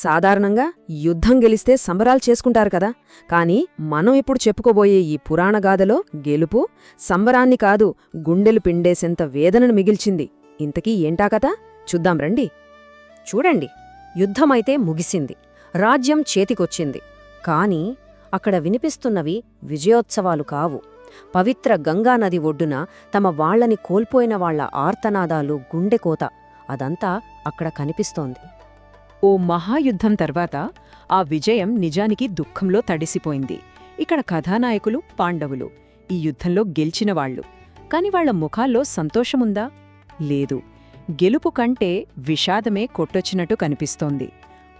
సాధారణంగా యుద్ధం గెలిస్తే సంబరాలు చేసుకుంటారు కదా. కాని మనం ఇప్పుడు చెప్పుకోబోయే ఈ పురాణగాథలో గెలుపు సంబరాన్ని కాదు గుండెలు పిండేసెంత వేదనను మిగిల్చింది. ఇంతకీ ఏంటా కథ? చూద్దాం రండి. చూడండి యుద్ధమైతే ముగిసింది. రాజ్యం చేతికొచ్చింది. కాని అక్కడ వినిపిస్తున్నవి విజయోత్సవాలు కావు. పవిత్ర గంగానది ఒడ్డున తమ వాళ్ళని కోల్పోయిన వాళ్ళ ఆర్తనాదాలు గుండెకోత అదంతా అక్కడ కనిపిస్తోంది. ఓ మహాయుద్ధం తర్వాత ఆ విజయం నిజానికి దుఃఖంలో తడిసిపోయింది. ఇక్కడ కథానాయకులు పాండవులు ఈ యుద్ధంలో గెలిచినవాళ్ళు కాని వాళ్ళ ముఖాల్లో సంతోషముందా? లేదు. గెలుపు కంటే విషాదమే కొట్టొచ్చినట్టు కనిపిస్తోంది.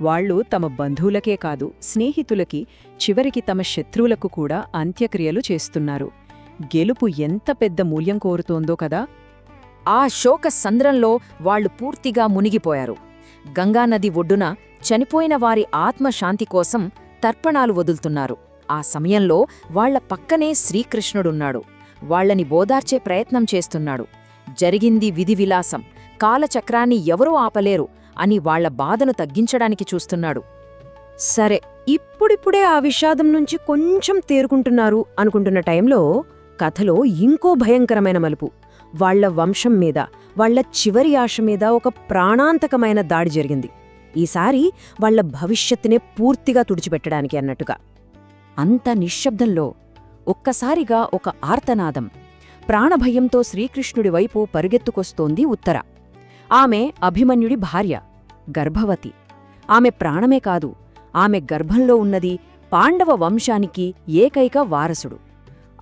వాళ్ళు తమ బంధువులకే కాదు స్నేహితులకి చివరికి తమ శత్రువులకు కూడా అంత్యక్రియలు చేస్తున్నారు. గెలుపు ఎంత పెద్ద మూల్యం కోరుతోందో కదా? ఆ శోక సంద్రంలో వాళ్ళు పూర్తిగా మునిగిపోయారు. గంగానది ఒడ్డున చనిపోయిన వారి ఆత్మశాంతి కోసం తర్పణాలు వదులుతున్నారు. ఆ సమయంలో వాళ్ళ పక్కనే శ్రీకృష్ణుడున్నాడు. వాళ్ళని బోదార్చే ప్రయత్నం చేస్తున్నాడు. జరిగింది విధి విలాసం కాలచక్రాన్ని ఎవరూ ఆపలేరు అని వాళ్ళ బాధను తగ్గించడానికి చూస్తున్నాడు. సరే ఇప్పుడిప్పుడే ఆ విషాదం నుంచి కొంచెం తేరుకుంటున్నారు అనుకుంటున్న టైంలో కథలో ఇంకో భయంకరమైన మలుపు. వాళ్ళ వంశం మీద వాళ్ళ చివరి ఆశ మీద ఒక ప్రాణాంతకమైన దాడి జరిగింది. ఈసారి వాళ్ళ భవిష్యత్తునే పూర్తిగా తుడిచిపెట్టడానికి అన్నట్టుగా. అంత నిశ్శబ్దంలో ఒక్కసారిగా ఒక ఆర్తనాదం ప్రాణభయంతో శ్రీకృష్ణుడి వైపు పరుగెత్తుకొస్తోంది ఉత్తర. ఆమె అభిమన్యుడి భార్య గర్భవతి. ఆమె ప్రాణమే కాదు ఆమె గర్భంలో ఉన్నది పాండవ వంశానికి ఏకైక వారసుడు.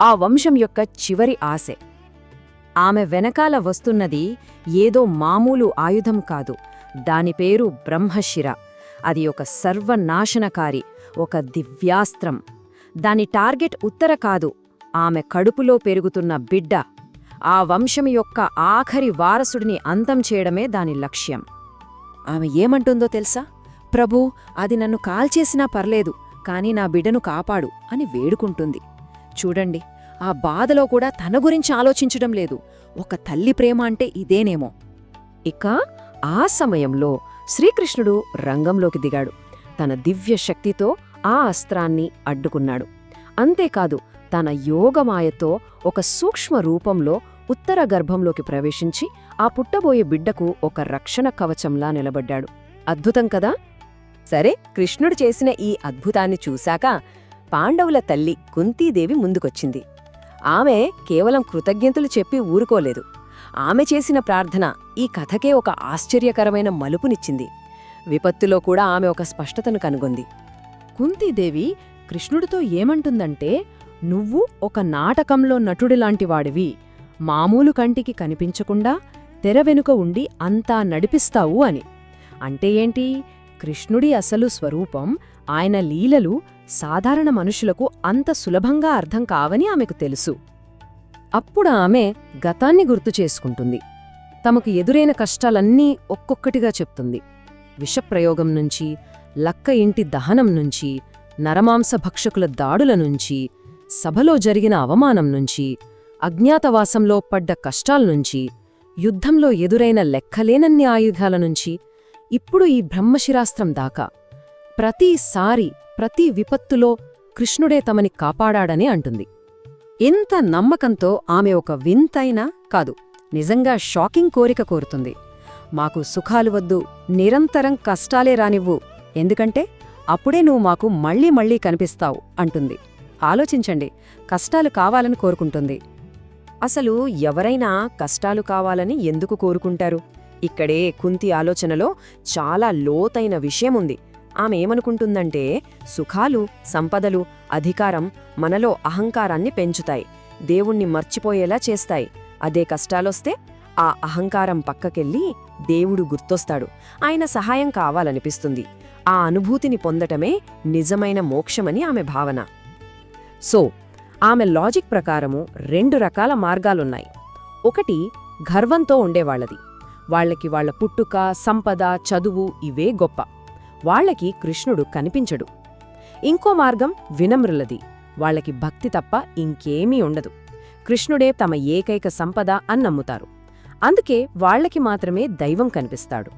ఆ వంశం యొక్క చివరి ఆశే. ఆమె వెనకాల వస్తున్నది ఏదో మామూలు ఆయుధం కాదు. దాని పేరు బ్రహ్మశిర. అది ఒక సర్వనాశనకారి ఒక దివ్యాస్త్రం. దాని టార్గెట్ ఉత్తర కాదు. ఆమె కడుపులో పెరుగుతున్న బిడ్డ. ఆ వంశం యొక్క ఆఖరి వారసుడిని అంతం చేయడమే దాని లక్ష్యం. ఆమె ఏమంటుందో తెలుసా? ప్రభూ అది నన్ను కాల్చేసినా పర్లేదు కాని నా బిడ్డను కాపాడు అని వేడుకుంటుంది. చూడండి ఆ బాధలో కూడా తన గురించి ఆలోచించడం లేదు. ఒక తల్లి ప్రేమ అంటే ఇదేనేమో. ఇక ఆ సమయంలో శ్రీకృష్ణుడు రంగంలోకి దిగాడు. తన దివ్య శక్తితో ఆ అస్త్రాన్ని అడ్డుకున్నాడు. అంతేకాదు తన యోగమాయతో ఒక సూక్ష్మ రూపంలో ఉత్తర గర్భంలోకి ప్రవేశించి ఆ పుట్టబోయే బిడ్డకు ఒక రక్షణ కవచంలా నిలబడ్డాడు. అద్భుతం కదా? సరే కృష్ణుడు చేసిన ఈ అద్భుతాన్ని చూశాక పాండవుల తల్లి కుంతీదేవి ముందుకొచ్చింది. ఆమె కేవలం కృతజ్ఞతలు చెప్పి ఊరుకోలేదు. ఆమె చేసిన ప్రార్థన ఈ కథకే ఒక ఆశ్చర్యకరమైన మలుపునిచ్చింది. విపత్తులో కూడా ఆమె ఒక స్పష్టతను కనుగొంది. కుంతీదేవి కృష్ణుడితో ఏమంటుందంటే నువ్వు ఒక నాటకంలో నటుడిలాంటివాడివి మామూలు కంటికి కనిపించకుండా తెర వెనుక ఉండి అంతా నడిపిస్తావు అని. అంటే ఏంటి? కృష్ణుడి అసలు స్వరూపం ఆయన లీలలు సాధారణ మనుషులకు అంత సులభంగా అర్థం కావని ఆమెకు తెలుసు. అప్పుడు ఆమె గతాన్ని గుర్తు చేసుకుంటుంది. తమకు ఎదురైన కష్టాలన్నీ ఒక్కొక్కటిగా చెప్తుంది. విషప్రయోగం నుంచి లక్క ఇంటి దహనం నుంచి నరమాంస భక్షకుల దాడుల నుంచి సభలో జరిగిన అవమానం నుంచి అజ్ఞాతవాసంలో పడ్డ కష్టాల్నుంచి యుద్ధంలో ఎదురైన లెక్కలేనన్ని ఆయుధాల నుంచి ఇప్పుడు ఈ బ్రహ్మశిరాస్త్రం దాకా. ప్రతిసారి ప్రతి విపత్తులో కృష్ణుడే తమని కాపాడాడని అంటుంది. ఇంత నమ్మకంతో ఆమె ఒక వింతైనా కాదు నిజంగా షాకింగ్ కోరిక కోరుతుంది. మాకు సుఖాలు వద్దు నిరంతరం కష్టాలే రానివ్వు ఎందుకంటే అప్పుడే నువ్వు మాకు మళ్ళీ మళ్ళీ కనిపిస్తావు అంటుంది. ఆలోచించండి కష్టాలు కావాలని కోరుకుంటుంది. అసలు ఎవరైనా కష్టాలు కావాలని ఎందుకు కోరుకుంటారు? ఇక్కడే కుంతి ఆలోచనలో చాలా లోతైన విషయముంది ఆమె ఏమనుకుంటుందంటే సుఖాలు సంపదలు అధికారం మనలో అహంకారాన్ని పెంచుతాయి. దేవుణ్ణి మర్చిపోయేలా చేస్తాయి. అదే కష్టాలొస్తే ఆ అహంకారం పక్కకెళ్ళి దేవుడు గుర్తొస్తాడు. ఆయన సహాయం కావాలనిపిస్తుంది. ఆ అనుభూతిని పొందటమే నిజమైన మోక్షమని ఆమె భావన. సో ఆమె లాజిక్ ప్రకారము రెండు రకాల మార్గాలున్నాయి. ఒకటి గర్వంతో ఉండేవాళ్ళది వాళ్ళకి వాళ్ళ పుట్టుక సంపద చదువు ఇవే గొప్ప. వాళ్ళకి కృష్ణుడు కనిపించడు. ఇంకో మార్గం వినమ్రులది. వాళ్ళకి భక్తి తప్ప ఇంకేమీ ఉండదు. కృష్ణుడే తమ ఏకైక సంపద అని నమ్ముతారు. అందుకే వాళ్ళకి మాత్రమే దైవం కనిపిస్తాడు.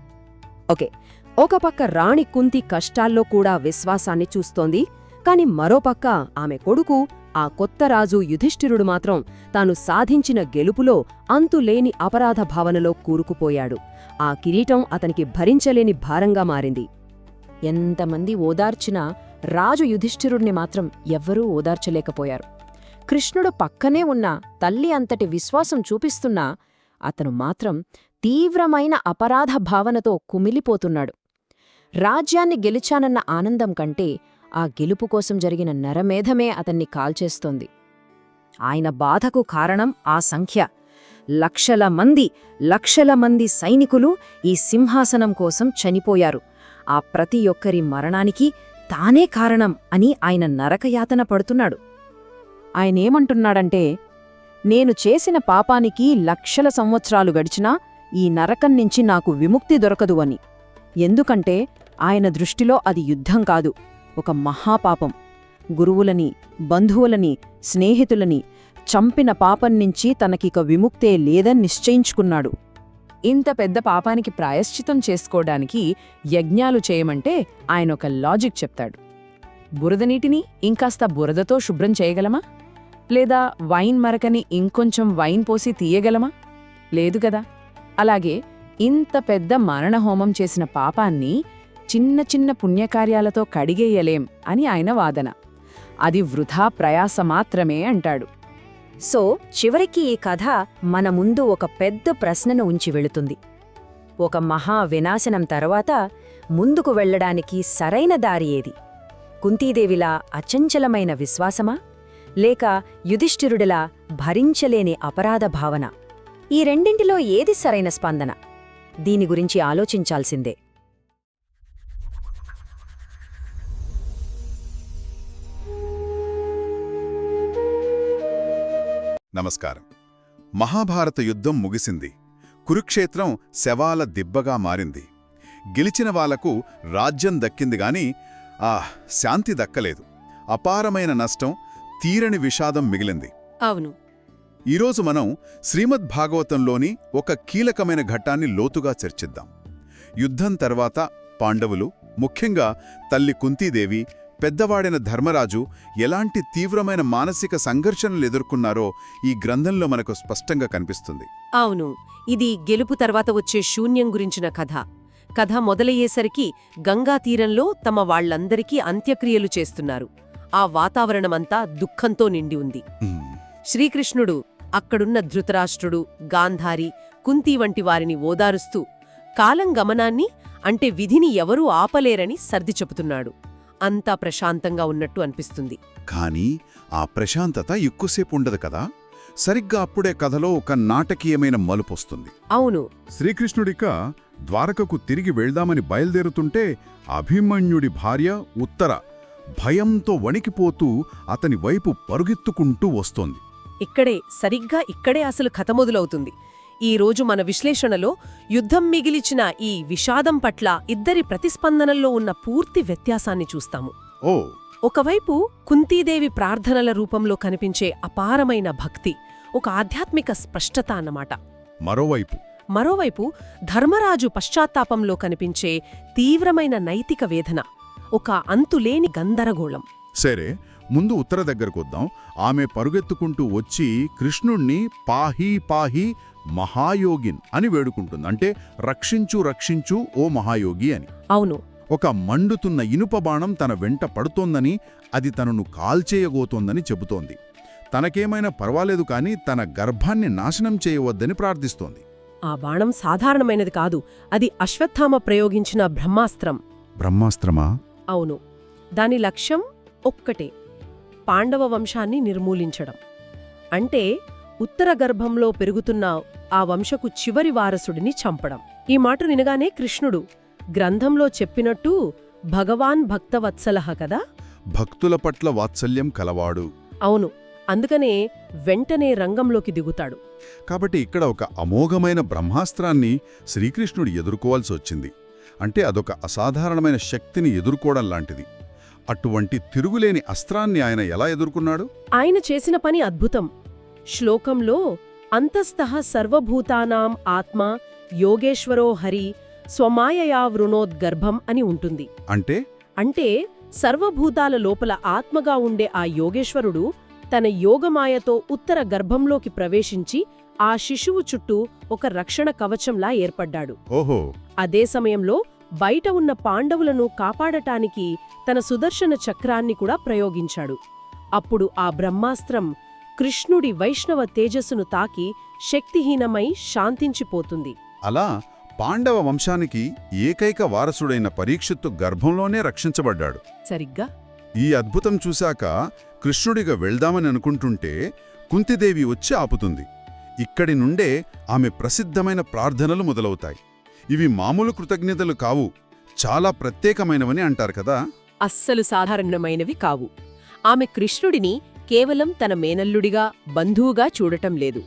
ఓకే ఒక పక్క రాణి కుంతి కష్టాల్లో కూడా విశ్వాసాన్ని చూస్తోంది. కాని మరోపక్క ఆమె కొడుకు ఆ కొత్త రాజు యుధిష్ఠిరుడు మాత్రం తాను సాధించిన గెలుపులో అంతులేని అపరాధ భావనలో కూరుకుపోయాడు. ఆ కిరీటం అతనికి భరించలేని భారంగా మారింది. ఎంతమంది ఓదార్చినా రాజు యుధిష్ఠిరుణ్ణి మాత్రం ఎవ్వరూ ఓదార్చలేకపోయారు. కృష్ణుడు పక్కనే ఉన్న తల్లి అంతటి విశ్వాసం చూపిస్తున్నా అతను మాత్రం తీవ్రమైన అపరాధ భావనతో కుమిలిపోతున్నాడు. రాజ్యాన్ని గెలిచానన్న ఆనందం కంటే ఆ గెలుపు కోసం జరిగిన నరమేధమే అతన్ని కాల్చేస్తోంది. ఆయన బాధకు కారణం ఆ సంఖ్య. లక్షల మంది లక్షల మంది సైనికులు ఈ సింహాసనం కోసం చనిపోయారు. ఆ ప్రతి ఒక్కరి మరణానికి తానే కారణం అని ఆయన నరకయాతన పడుతున్నాడు. ఆయనేమంటున్నాడంటే నేను చేసిన పాపానికి లక్షల సంవత్సరాలు గడిచినా ఈ నరకం నుంచి నాకు విముక్తి దొరకదు అని. ఎందుకంటే ఆయన దృష్టిలో అది యుద్ధం కాదు ఒక మహాపాపం. గురువులని బంధువులని స్నేహితులని చంపిన పాపం నుంచి తనకిక విముక్తే లేదని నిశ్చయించుకున్నాడు. ఇంత పెద్ద పాపానికి ప్రాయశ్చితం చేసుకోవడానికి యజ్ఞాలు చేయమంటే ఆయన ఒక లాజిక్ చెప్తాడు. బురద నీటిని ఇంకాస్త బురదతో శుభ్రం చేయగలమా? లేదా వైన్ మరకని ఇంకొంచెం వైన్ పోసి తీయగలమా? లేదు కదా. అలాగే ఇంత పెద్ద మరణహోమం చేసిన పాపాన్ని చిన్న చిన్న పుణ్యకార్యాలతో కడిగేయలేం అని ఆయన వాదన. అది వృధా ప్రయాస మాత్రమే అంటాడు. సో చివరికి ఈ కథ మన ముందు ఒక పెద్ద ప్రశ్నను ఉంచి వెళుతుంది. ఒక మహా వినాశనం తర్వాత ముందుకు వెళ్ళడానికి సరైన దారి ఏది? కుంతీదేవిలా అచంచలమైన విశ్వాసమా? లేక యుధిష్ఠిరుడిలా భరించలేని అపరాధ భావన? ఈ రెండింటిలో ఏది సరైన స్పందన? దీని గురించి ఆలోచించాల్సిందే. నమస్కారం. మహాభారత యుద్ధం ముగిసింది. కురుక్షేత్రం శవాల దిబ్బగా మారింది. గెలిచిన వాళ్ళకు రాజ్యం దక్కింది గాని ఆ శాంతి దక్కలేదు. అపారమైన నష్టం తీరని విషాదం మిగిలింది. అవును. ఈరోజు మనం శ్రీమద్ భాగవతంలోని ఒక కీలకమైన ఘట్టాన్ని లోతుగా చర్చిద్దాం. యుద్ధం తర్వాత పాండవులు ముఖ్యంగా తల్లి కుంతీదేవి పెద్దవాడైన ధర్మరాజు ఎలాంటి తీవ్రమైన మానసిక సంఘర్షణలు ఎదుర్కొన్నారో ఈ గ్రంథంలో మనకు స్పష్టంగా కనిపిస్తుంది. అవును ఇది గెలుపు తర్వాత వచ్చే శూన్యం గురించిన కథ. కథ మొదలయ్యేసరికి గంగా తీరంలో తమ వాళ్ళందరికీ అంత్యక్రియలు చేస్తున్నారు. ఆ వాతావరణమంతా దుఃఖంతో నిండి ఉంది. శ్రీకృష్ణుడు అక్కడున్న ధృతరాష్ట్రుడు గాంధారి కుంతి వంటి వారిని ఓదారుస్తూ కాలం గమనాన్ని అంటే విధిని ఎవరూ ఆపలేరని సర్ది చెబుతున్నాడు. అంతా ప్రశాంతంగా ఉన్నట్టు అనిపిస్తుంది. కానీ ఆ ప్రశాంతత ఎక్కువసేపు ఉండదు కదా? సరిగ్గా అప్పుడే కథలో ఒక నాటకీయమైన మలుపొస్తుంది అవును. శ్రీకృష్ణుడిక ద్వారకకు తిరిగి వెళ్దామని బయలుదేరుతుంటే అభిమన్యుడి భార్య ఉత్తర భయంతో వణికిపోతూ అతని వైపు పరుగెత్తుకుంటూ వస్తోంది. ఇక్కడే సరిగ్గా ఇక్కడే అసలు కథ మొదలవుతుంది. ఈ రోజు మన విశ్లేషణలో యుద్ధం మిగిలిచిన ఈ విషాదం పట్ల ఇద్దరి ప్రతిస్పందనల్లో ఉన్న పూర్తి వ్యత్యాసాన్ని చూస్తాము. ఓ. ఒకవైపు కుంతీదేవి ప్రార్థనల రూపంలో కనిపించే అపారమైన భక్తి ఒక ఆధ్యాత్మిక స్పష్టత అన్నమాట. మరోవైపు. మరోవైపు ధర్మరాజు పశ్చాత్తాపంలో కనిపించే తీవ్రమైన నైతిక వేదన ఒక అంతులేని గందరగోళం. సరే ముందు ఉత్తర దగ్గరకొద్దాం ఆమె పరుగెత్తుకుంటూ వచ్చి కృష్ణుణ్ణి పాహీ పాహీ మహాయోగిన్ అని వేడుకుంటుంది. అంటే రక్షించు రక్షించు ఓ మహాయోగి అని. అవును. ఒక మండుతున్న ఇనుప బాణం తన వెంట పడుతోందని అది తనను కాల్చేయబోతోందని చెబుతోంది. తనకేమైనా పర్వాలేదు కాని తన గర్భాన్ని నాశనం చేయవద్దని ప్రార్థిస్తోంది. ఆ బాణం సాధారణమైనది కాదు. అది అశ్వత్థామ ప్రయోగించిన బ్రహ్మాస్త్రం. బ్రహ్మాస్త్రమా? అవును. దాని లక్ష్యం ఒక్కటే పాండవ వంశాన్ని నిర్మూలించడం. అంటే ఉత్తర గర్భంలో పెరుగుతున్న ఆ వంశకు చివరి వారసుడిని చంపడం. ఈ మాట వినగానే కృష్ణుడు గ్రంథంలో చెప్పినట్టు భగవాన్ భక్తవత్సలహ కదా? భక్తుల పట్ల వాత్సల్యం కలవాడు. అవును అందుకనే వెంటనే రంగంలోకి దిగుతాడు. కాబట్టి ఇక్కడ ఒక అమోఘమైన బ్రహ్మాస్త్రాన్ని శ్రీకృష్ణుడు ఎదుర్కోవాల్సి వచ్చింది. అంటే అదొక అసాధారణమైన శక్తిని ఎదుర్కోవడం లాంటిది. అటువంటి తిరుగులేని అస్త్రాన్ని ఆయన ఎలా ఎదుర్కొన్నాడు? ఆయన చేసిన పని అద్భుతం. శ్లోకంలో అంతస్థః సర్వభూతానాం ఆత్మ యోగేశ్వరో హరి స్వమాయయా వృణోద్గర్భం అని ఉంటుంది. అంటే? అంటే సర్వభూతాల లోపల ఆత్మగా ఉండే ఆ యోగేశ్వరుడు తన యోగమాయతో ఉత్తర గర్భంలోకి ప్రవేశించి ఆ శిశువు చుట్టూ ఒక రక్షణ కవచంలా ఏర్పడ్డాడు. ఓహో! అదే సమయంలో బయట ఉన్న పాండవులను కాపాడటానికి తన సుదర్శన చక్రాన్ని కూడా ప్రయోగించాడు. అప్పుడు ఆ బ్రహ్మాస్త్రం కృష్ణుడి వైష్ణవ తేజస్సును తాకి శక్తిహీనమై శాంతించిపోతుంది. అలా పాండవ వంశానికి ఏకైక వారసుడైన పరీక్షిత్తు గర్భంలోనే రక్షించబడ్డాడు. సరిగ్గా? ఈ అద్భుతం చూశాక కృష్ణుడిగా వెళ్దామని అనుకుంటుంటే కుంతిదేవి వచ్చి ఆపుతుంది. ఇక్కడి నుండే ఆమె ప్రసిద్ధమైన ప్రార్థనలు మొదలవుతాయి. ఇవి మామూలు కృతజ్ఞతలు కావు చాలా ప్రత్యేకమైనవని అంటారు కదా? అస్సలు సాధారణమైనవి కావు. ఆమె కృష్ణుడిని కేవలం తన మేనల్లుడిగా బంధువుగా చూడటం లేదు.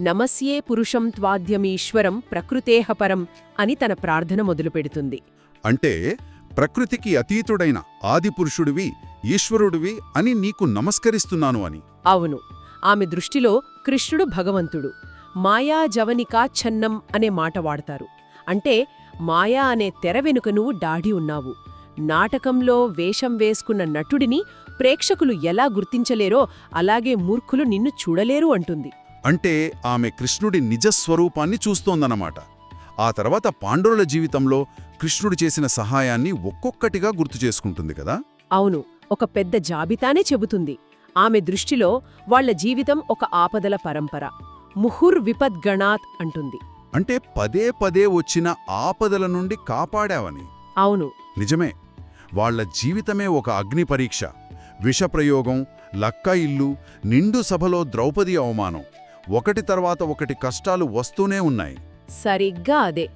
నమస్యే పురుషం త్వాద్యమీశ్వరం ప్రకృతేహపరం అని తన ప్రార్థన మొదలుపెడుతుంది. అంటే ప్రకృతికి అతీతుడైన ఆదిపురుషుడివి ఈశ్వరుడివి అని నీకు నమస్కరిస్తున్నాను అని. అవును. ఆమె దృష్టిలో కృష్ణుడు భగవంతుడు. మాయా జవనికాఛన్నం అనే మాట వాడతారు. అంటే మాయా అనే తెర వెనుక నువ్వు దాడి ఉన్నావు. నాటకంలో వేషం వేసుకున్న నటుడిని ప్రేక్షకులు ఎలా గుర్తించలేరో అలాగే మూర్ఖులు నిన్ను చూడలేరు అంటుంది. అంటే ఆమె కృష్ణుడి నిజస్వరూపాన్ని చూస్తోందన్నమాట. ఆ తర్వాత పాండవుల జీవితంలో కృష్ణుడు చేసిన సహాయాన్ని ఒక్కొక్కటిగా గుర్తు చేసుకుంటుంది కదా? అవును ఒక పెద్ద జాబితానే చెబుతుంది. ఆమె దృష్టిలో వాళ్ళ జీవితం ఒక ఆపదల పరంపర. ముహుర్ విపద్గణాత్ అంటుంది. అంటే పదే పదే వచ్చిన ఆపదల నుండి కాపాడావని. అవును. నిజమే. వాళ్ళ జీవితమే ఒక అగ్ని పరీక్ష విషప్రయోగం లక్క ఇల్లు నిండు సభలో ద్రౌపది అవమానం. ఒకటి తర్వాత ఒకటి కష్టాలు వస్తూనే ఉన్నాయి. సరిగ్గా అదే.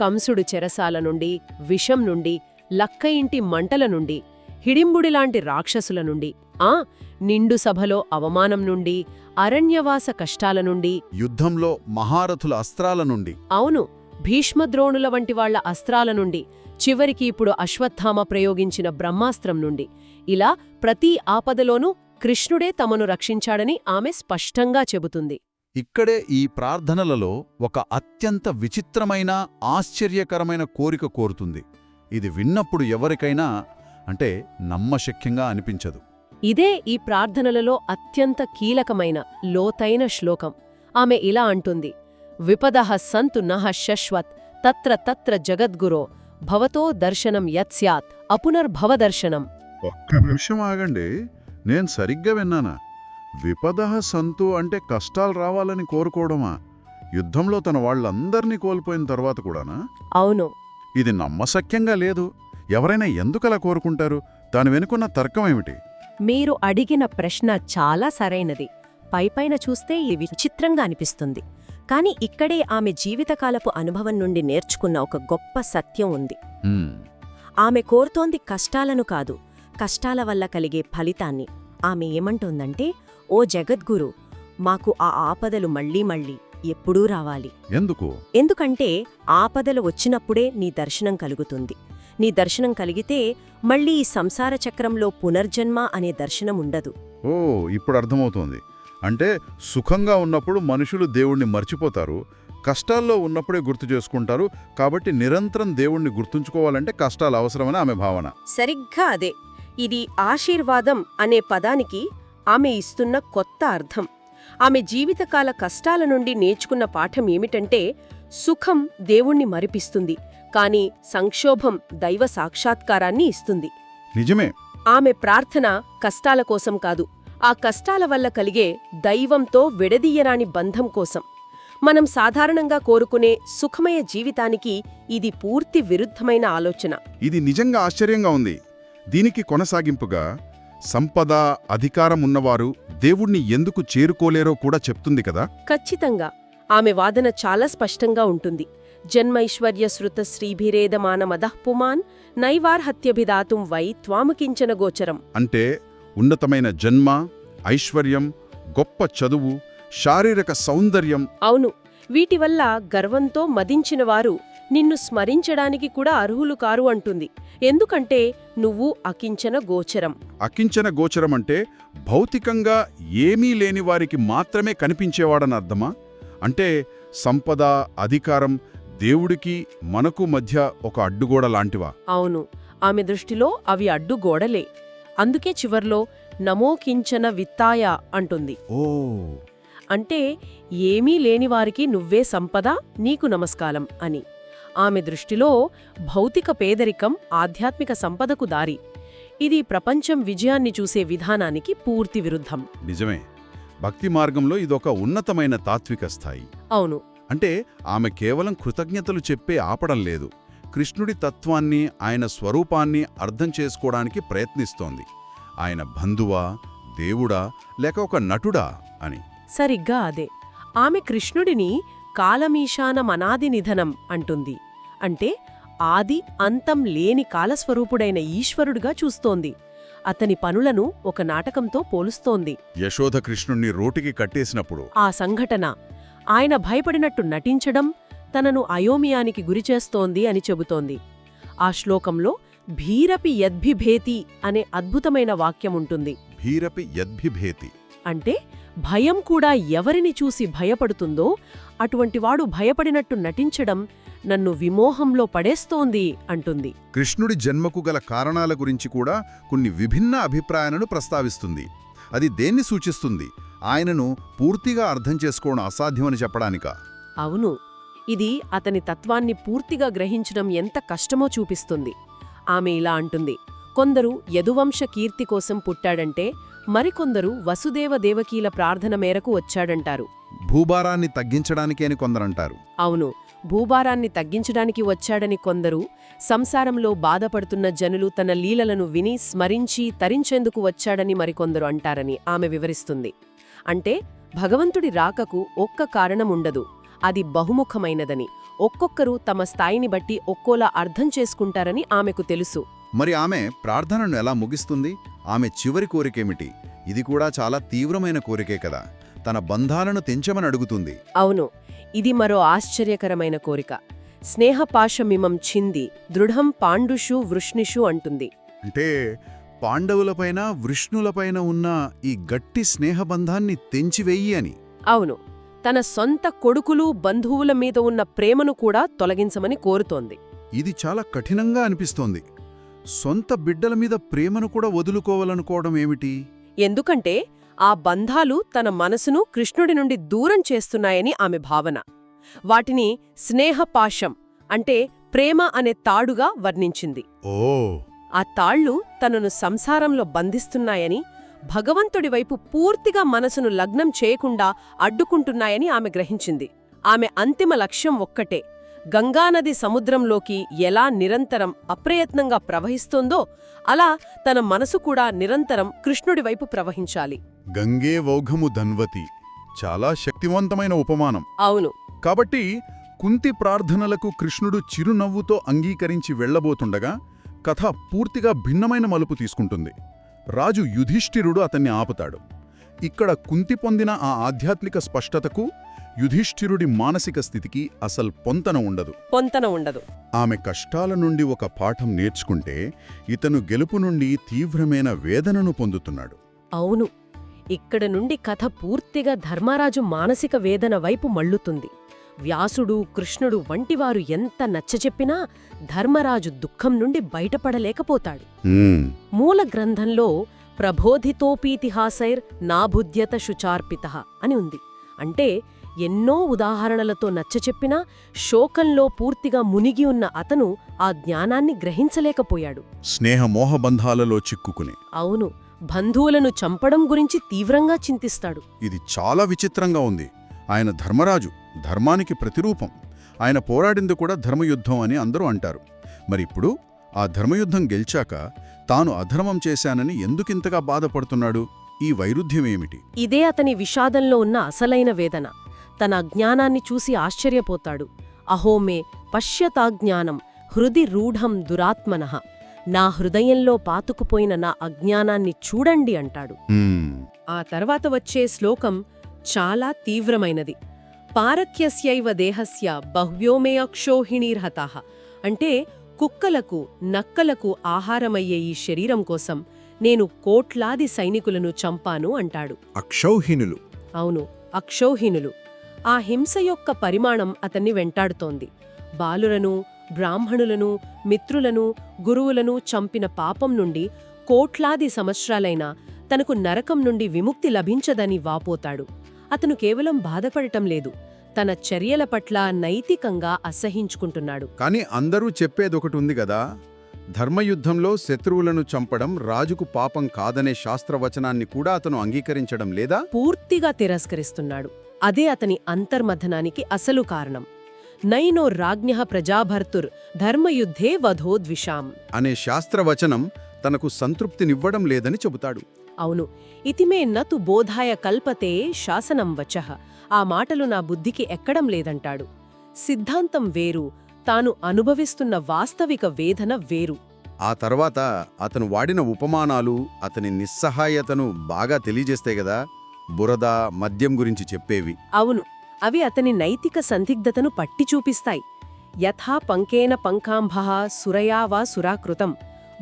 కంసుడు చెరసాల నుండి విషం నుండి లక్క ఇంటి మంటల నుండి హిడింబుడిలాంటి రాక్షసుల నుండి ఆ నిండు సభలో అవమానం నుండి అరణ్యవాస కష్టాల నుండి. యుద్ధంలో మహారథుల అస్త్రాల నుండి. అవును భీష్మద్రోణుల వంటి వాళ్ళ అస్త్రాల నుండి చివరికి ఇప్పుడు అశ్వత్థామ ప్రయోగించిన బ్రహ్మాస్త్రం నుండి. ఇలా ప్రతి ఆపదలోనూ కృష్ణుడే తమను రక్షించాడని ఆమె స్పష్టంగా చెబుతుంది. ఇక్కడే ఈ ప్రార్థనలలో ఒక అత్యంత విచిత్రమైన ఆశ్చర్యకరమైన కోరిక కోరుతుంది. ఇది విన్నప్పుడు ఎవరికైనా అంటే నమ్మశక్యంగా అనిపించదు. ఇదే ఈ ప్రార్థనలలో అత్యంత కీలకమైన లోతైన శ్లోకం. ఆమె ఇలా అంటుంది. విపదః సంతు నః శశ్వత్ తత్ర తత్ర జగద్గురో భవతో దర్శనం యత్స్యాత్ అపునర్భవదర్శనం. ఒక్క నిమిషం ఆగండి నేను సరిగ్గా విన్నానా? విపద సంతు అంటే కష్టాలు రావాలని కోరుకోవడమా? యుద్ధంలో తన వాళ్ళందర్నీ కోల్పోయిన తర్వాత కూడానా? అవును. ఇది నమ్మశక్యంగా లేదు. ఎవరైనా ఎందుకలా కోరుకుంటారు? దాని వెనుకున్న తర్కం ఏమిటి? మీరు అడిగిన ప్రశ్న చాలా సరైనది. పైపైన చూస్తే ఇది విచిత్రంగా అనిపిస్తుంది. కాని ఇక్కడే ఆమె జీవితకాలపు అనుభవం నుండి నేర్చుకున్న ఒక గొప్ప సత్యం ఉంది. ఆమె కోరుతోంది కష్టాలను కాదు కష్టాల వల్ల కలిగే ఫలితాన్ని. ఆమె ఏమంటోందంటే ఓ జగద్గురు మాకు ఆ ఆపదలు మళ్ళీ మళ్ళీ ఎప్పుడూ రావాలి. ఎందుకు? ఎందుకంటే ఆపదలు వచ్చినప్పుడే నీ దర్శనం కలుగుతుంది. నీ దర్శనం కలిగితే మళ్ళీ ఈ సంసార చక్రంలో పునర్జన్మ అనే దర్శనం ఉండదు ఓ ఇప్పుడు అర్థమవుతోంది. అంటే సుఖంగా ఉన్నప్పుడు మనుషులు దేవుణ్ణి మర్చిపోతారు కష్టాల్లో ఉన్నప్పుడే గుర్తు చేసుకుంటారు కాబట్టి నిరంతరం దేవుణ్ణి గుర్తుంచుకోవాలంటే కష్టాలు అవసరమని ఆమె భావన. సరిగ్గా అదే. ఇది ఆశీర్వాదం అనే పదానికి ఆమె ఇస్తున్న కొత్త అర్థం. ఆమె జీవితకాల కష్టాల నుండి నేర్చుకున్న పాఠం ఏమిటంటే సుఖం దేవుణ్ణి మరిపిస్తుంది కాని సంక్షోభం దైవ సాక్షాత్కారాన్ని ఇస్తుంది. నిజమే. ఆమె ప్రార్థన కష్టాల కోసం కాదు ఆ కష్టాల వల్ల కలిగే దైవంతో విడదీయరాని బంధం కోసం. మనం సాధారణంగా కోరుకునే సుఖమయ జీవితానికి ఇది పూర్తి విరుద్ధమైన ఆలోచన. ఇది నిజంగా ఆశ్చర్యంగా ఉంది. దీనికి కొనసాగింపుగా సంపద అధికారం ఉన్నవారు దేవుణ్ణి ఎందుకు చేరుకోలేరో కూడా చెప్తుంది కదా? ఖచ్చితంగా. ఆమె వాదన చాలా స్పష్టంగా ఉంటుంది. జన్మైశ్వర్య శృత శ్రీభిరేదమానమదః పుమాన్ నైవార్హత్యభిదాతుం వై త్వామకించన గోచరం. అంటే ఉన్నతమైన జన్మ ఐశ్వర్యం గొప్ప చదువు శారీరక సౌందర్యం. అవును వీటి వల్ల గర్వంతో మదించినవారు నిన్ను స్మరించడానికి కూడా అర్హులు కారు అంటుంది. ఎందుకంటే నువ్వు అకించన గోచరం. అకించన గోచరం అంటే భౌతికంగా ఏమీ లేని వారికి మాత్రమే కనిపించేవాడని అర్థమా? అంటే సంపద అధికారం దేవుడికి మనకు మధ్య ఒక అడ్డుగోడ లాంటివా? అవును ఆమె దృష్టిలో అవి అడ్డుగోడలే. అందుకే చివర్లో నమో కించన విత్తాయ అంటుంది. ఓ. అంటే ఏమీ లేనివారికి నువ్వే సంపద నీకు నమస్కారం అని. ఆమె దృష్టిలో భౌతిక పేదరికం ఆధ్యాత్మిక సంపదకు దారి. ఇది ప్రపంచం విజయాన్ని చూసే విధానానికి పూర్తి విరుద్ధం. నిజమే. భక్తి మార్గంలో ఇదొక ఉన్నతమైన తాత్విక స్థాయి. అవును. అంటే ఆమె కేవలం కృతజ్ఞతలు చెప్పే ఆపడం లేదు. కృష్ణుడి తత్వాన్ని ఆయన స్వరూపాన్ని అర్థం చేసుకోవడానికి ప్రయత్నిస్తోంది. ఆయన బంధువా దేవుడా లేక ఒక నటుడా అని. సరిగ్గా అదే. ఆమె కృష్ణుడిని కాలమీశానమనాది నిధనం అంటుంది. అంటే ఆది అంతం లేని కాలస్వరూపుడైన ఈశ్వరుడుగా చూస్తోంది. అతని పనులను ఒక నాటకంతో పోలుస్తోంది. యశోధ కృష్ణుణ్ణి రోటికి కట్టేసినప్పుడు ఆ సంఘటన. ఆయన భయపడినట్టు నటించడం తనను అయోమయానికి గురిచేస్తోంది అని చెబుతోంది. ఆ శ్లోకంలో భీరపి యద్భిభేతి అనే అద్భుతమైన వాక్యముంటుంది భీరపి యద్భిభేతి. అంటే భయం కూడా ఎవరిని చూసి భయపడుతుందో అటువంటివాడు భయపడినట్టు నటించడం నన్ను విమోహంలో పడేస్తోంది అంటుంది. కృష్ణుడి జన్మకు గల కారణాల గురించి కూడా కొన్ని విభిన్న అభిప్రాయాలను ప్రస్తావిస్తుంది. అది దేన్ని సూచిస్తుంది? ఆయనను పూర్తిగా అర్థం చేసుకోవడం అసాధ్యమని చెప్పడానికా? అవును. ఇది అతని తత్వాన్ని పూర్తిగా గ్రహించడం ఎంత కష్టమో చూపిస్తుంది. ఆమె ఇలా అంటుంది కొందరు యదువంశ కీర్తి కోసం పుట్టాడంటే మరికొందరు వసుదేవ దేవకీల ప్రార్థన మేరకు వచ్చాడంటారు. భూభారాన్ని తగ్గించడానికి అని కొందరంటారు. అవును భూభారాన్ని తగ్గించడానికి వచ్చాడని కొందరు సంసారంలో బాధపడుతున్న జనులు తన లీలలను విని స్మరించి తరించేందుకు వచ్చాడని మరికొందరు అంటారని ఆమె వివరిస్తుంది. అంటే భగవంతుడి రాకకు ఒక్క కారణం ఉండదు అది బహుముఖమైనదని. ఒక్కొక్కరు తమ స్థాయిని బట్టి ఒక్కోలా అర్థం చేసుకుంటారని ఆమెకు తెలుసు. మరి ఆమె ప్రార్థనను ఎలా ముగిస్తుంది? ఆమె చివరి కోరికేమిటి? ఇది కూడా చాలా తీవ్రమైన కోరికే కదా. తన బంధాలను తెంచమని అడుగుతుంది. అవును. ఇది మరో ఆశ్చర్యకరమైన కోరిక. స్నేహపాశమిమం చింది దృఢం పాండుషు వృష్ణిషు అంటుంది. అంటే పాండవులపైన వృష్ణులపైన ఉన్న ఈ గట్టి స్నేహబంధాన్ని తెంచివెయ్యి అని. అవును. తన సొంత కొడుకులు బంధువుల మీద ఉన్న ప్రేమను కూడా తొలగించమని కోరుతోంది. ఇది చాలా కఠినంగా అనిపిస్తోంది. సొంత బిడ్డల మీద ప్రేమను కూడా వదులుకోవాలనుకోవడం ఏమిటి? ఎందుకంటే ఆ బంధాలు తన మనసును కృష్ణుడి నుండి దూరం చేస్తున్నాయని ఆమె భావన. వాటిని స్నేహపాశం అంటే ప్రేమ అనే తాడుగా వర్ణించింది. ఓ! ఆ తాళ్ళు తనను సంసారంలో బంధిస్తున్నాయని భగవంతుడి వైపు పూర్తిగా మనసును లగ్నం చేయకుండా అడ్డుకుంటున్నాయని ఆమె గ్రహించింది. ఆమె అంతిమ లక్ష్యం ఒక్కటే. గంగానది సముద్రంలోకి ఎలా నిరంతరం అప్రయత్నంగా ప్రవహిస్తోందో అలా తన మనసు కూడా నిరంతరం కృష్ణుడి వైపు ప్రవహించాలి. గంగే వౌఘము ధన్వతి. చాలా శక్తివంతమైన ఉపమానం. అవును. కాబట్టి కుంతి ప్రార్థనలకు కృష్ణుడు చిరునవ్వుతో అంగీకరించి వెళ్ళబోతుండగా కథ పూర్తిగా భిన్నమైన మలుపు తీసుకుంటుంది. రాజు యుధిష్ఠిరుడు అతన్ని ఆపుతాడు. ఇక్కడ కుంతి పొందిన ఆ ఆధ్యాత్మిక స్పష్టతకు యుధిష్ఠిరుడి మానసిక స్థితికి అసలు పొంతన ఉండదు. పొంతన ఉండదు. ఆమె కష్టాల నుండి ఒక పాఠం నేర్చుకుంటే ఇతను గెలుపు నుండి తీవ్రమైన వేదనను పొందుతున్నాడు. అవును. ఇక్కడ నుండి కథ పూర్తిగా ధర్మరాజు మానసిక వేదన వైపు మళ్ళుతుంది. వ్యాసుడు కృష్ణుడు వంటివారు ఎంత నచ్చచెప్పినా ధర్మరాజు దుఃఖం నుండి బయటపడలేకపోతాడు. మూల గ్రంథంలో ప్రబోధితోపీతిహాసైర్ నాబుద్యత శుచార్పిత అని ఉంది. అంటే ఎన్నో ఉదాహరణలతో నచ్చచెప్పినా శోకంలో పూర్తిగా మునిగి ఉన్న అతను ఆ జ్ఞానాన్ని గ్రహించలేకపోయాడు. స్నేహమోహబంధాలలో చిక్కుకుని. అవును బంధువులను చంపడం గురించి తీవ్రంగా చింతిస్తాడు. ఇది చాలా విచిత్రంగా ఉంది. ఆయన ధర్మరాజు ధర్మానికి ప్రతిరూపం. ఆయన పోరాడింది కూడా ధర్మయుద్ధం అని అందరూ అంటారు. మరిప్పుడు ఆ ధర్మయుద్ధం గెలిచాక తాను అధర్మం చేశానని ఎందుకింతగా బాధపడుతున్నాడు? ఈ వైరుధ్యమేమిటి? ఇదే అతని విషాదంలో ఉన్న అసలైన వేదన. తన అజ్ఞానాన్ని చూసి ఆశ్చర్యపోతాడు. అహోమే పశ్యతాజ్ఞానం హృది రూఢం దురాత్మనః. నా హృదయంలో పాతుకుపోయిన నా అజ్ఞానాన్ని చూడండి అంటాడు. ఆ తర్వాత వచ్చే శ్లోకం చాలా తీవ్రమైనది. పారఖ్యస్యైవ దేహస్య బహ్వ్యోమే అక్షోహిణీర్హతాః అంటే కుక్కలకు నక్కలకు ఆహారమయ్యే ఈ శరీరం కోసం నేను కోట్లాది సైనికులను చంపాను అంటాడు. అక్షౌహిణులు. అవును అక్షౌహిణులు. ఆ హింస యొక్క పరిమాణం అతన్ని వెంటాడుతోంది. బాలులను బ్రాహ్మణులను మిత్రులను గురువులను చంపిన పాపం నుండి కోట్లాది సంవత్సరాలైనా తనకు నరకం నుండి విముక్తి లభించదని వాపోతాడు. అతను కేవలం బాధపడటం లేదు. తన చర్యల పట్ల నైతికంగా అసహించుకుంటున్నాడు. కానీ అందరూ చెప్పేదొకటి ఉంది గదా ధర్మయుద్ధంలో శత్రువులను చంపడం రాజుకు పాపం కాదనే శాస్త్రవచనాన్ని కూడా అతను అంగీకరించడం లేదా? పూర్తిగా తిరస్కరిస్తున్నాడు. అదే అతని అంతర్మథనానికి అసలు కారణం. నైనో రాజ్ఞ ప్రజాభర్తుర్ ధర్మయుద్ధే వధోద్విషాం అనే శాస్త్రవచనం తనకు సంతృప్తినివ్వడం లేదని చెబుతాడు. అవును. ఇతిమే నతు బోధాయ కల్పతే శాసనం వచః. ఆ మాటలు నా బుద్ధికి ఎక్కడం లేదంటాడు. సిద్ధాంతం వేరు. తాను అనుభవిస్తున్న వాస్తవిక వేదన వేరు. ఆ తర్వాత అతను వాడిన ఉపమానాలు అతని నిస్సహాయతను బాగా తెలియజేస్తాయి గదా బురద మద్యం గురించి చెప్పేవి. అవును. అవి అతని నైతిక సందిగ్ధతను పట్టి చూపిస్తాయి. యథా పంకేన పంకాంభః సురయా వా సురాకృతం.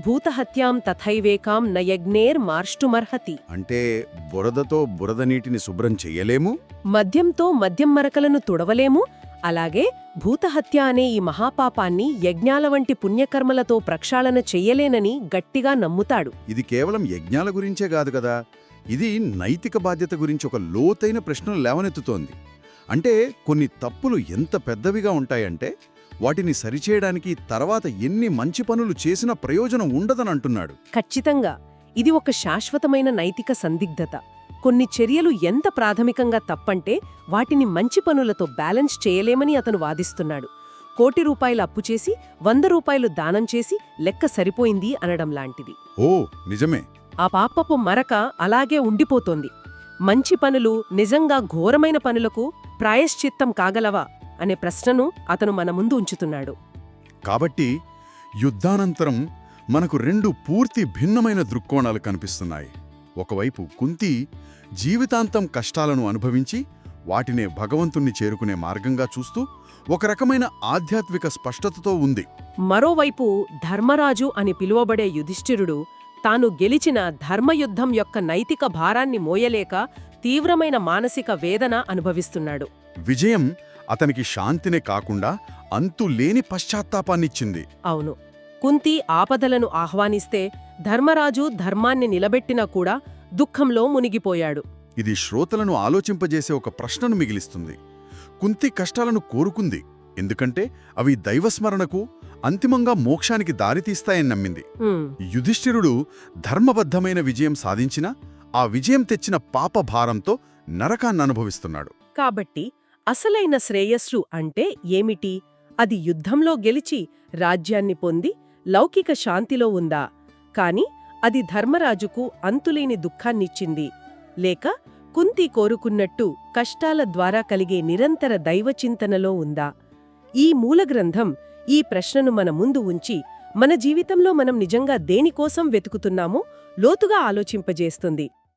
భూతహత్యాం తథైవేకాం న యజ్ఞేర్మార్ష్టుమర్హతి అంటే బురదతో బురద నీటిని శుభ్రం చెయ్యలేము? మద్యంతో మద్యం మరకలను తుడవలేము? అలాగే భూతహత్య అనే ఈ మహాపాపాన్ని యజ్ఞాల వంటి పుణ్యకర్మలతో ప్రక్షాళన చెయ్యలేనని గట్టిగా నమ్ముతాడు. ఇది కేవలం యజ్ఞాల గురించే కాదు కదా? ఇది నైతిక బాధ్యత గురించి ఒక లోతైన ప్రశ్నలు లేవనెత్తుతోంది. అంటే కొన్ని తప్పులు ఎంత పెద్దవిగా ఉంటాయంటే వాటిని సరిచేయడానికి తర్వాత ఎన్ని మంచి పనులు చేసినా ప్రయోజనం ఉండదని అంటున్నాడు. ఖచ్చితంగా. ఇది ఒక శాశ్వతమైన నైతిక సందిగ్ధత. కొన్ని చర్యలు ఎంత ప్రాథమికంగా తప్పంటే వాటిని మంచి పనులతో బ్యాలెన్స్ చేయలేమని అతను వాదిస్తున్నాడు. కోటి రూపాయలు అప్పు చేసి వంద రూపాయలు దానం చేసి లెక్క సరిపోయింది అనడం లాంటిది. ఓ నిజమే. ఆ పాపపు మరక అలాగే ఉండిపోతోంది. మంచి పనులు నిజంగా ఘోరమైన పనులకు ప్రాయశ్చిత్తం కాగలవా? అనే ప్రశ్నను అతను మన ముందు ఉంచుతున్నాడు. కాబట్టి యుద్ధానంతరం మనకు రెండు పూర్తి భిన్నమైన దృక్కోణాలు కనిపిస్తున్నాయి. ఒకవైపు కుంతి జీవితాంతం కష్టాలను అనుభవించి వాటినే భగవంతుణ్ణి చేరుకునే మార్గంగా చూస్తూ ఒక రకమైన ఆధ్యాత్మిక స్పష్టతతో ఉంది. మరోవైపు ధర్మరాజు అని పిలువబడే యుధిష్ఠిరుడు తాను గెలిచిన ధర్మయుద్ధం యొక్క నైతిక భారాన్ని మోయలేక తీవ్రమైన మానసిక వేదన అనుభవిస్తున్నాడు. విజయం అతనికి శాంతినే కాకుండా అంతులేని పశ్చాత్తాపాన్నిచ్చింది. అవును. కుంతి ఆపదలను ఆహ్వానిస్తే ధర్మరాజు ధర్మాన్ని నిలబెట్టినా కూడా దుఃఖంలో మునిగిపోయాడు. ఇది శ్రోతలను ఆలోచింపజేసే ఒక ప్రశ్నను మిగిలిస్తుంది. కుంతి కష్టాలను కోరుకుంది. ఎందుకంటే అవి దైవస్మరణకు అంతిమంగా మోక్షానికి దారితీస్తాయని నమ్మింది. యుధిష్ఠిరుడు ధర్మబద్ధమైన విజయం సాధించినా ఆ విజయం తెచ్చిన పాపభారంతో నరకాన్ని అనుభవిస్తున్నాడు. కాబట్టి అసలైన శ్రేయస్సు అంటే ఏమిటి? అది యుద్ధంలో గెలిచి రాజ్యాన్ని పొంది లౌకిక శాంతిలో ఉందా? కాని అది ధర్మరాజుకు అంతులేని దుఃఖాన్నిచ్చింది. లేక కుంతి కోరుకున్నట్టు కష్టాల ద్వారా కలిగే నిరంతర దైవచింతనలో ఉందా? ఈ మూలగ్రంథం ఈ ప్రశ్నను మన ముందు ఉంచి మన జీవితంలో మనం నిజంగా దేనికోసం వెతుకుతున్నామో లోతుగా ఆలోచింపజేస్తుంది.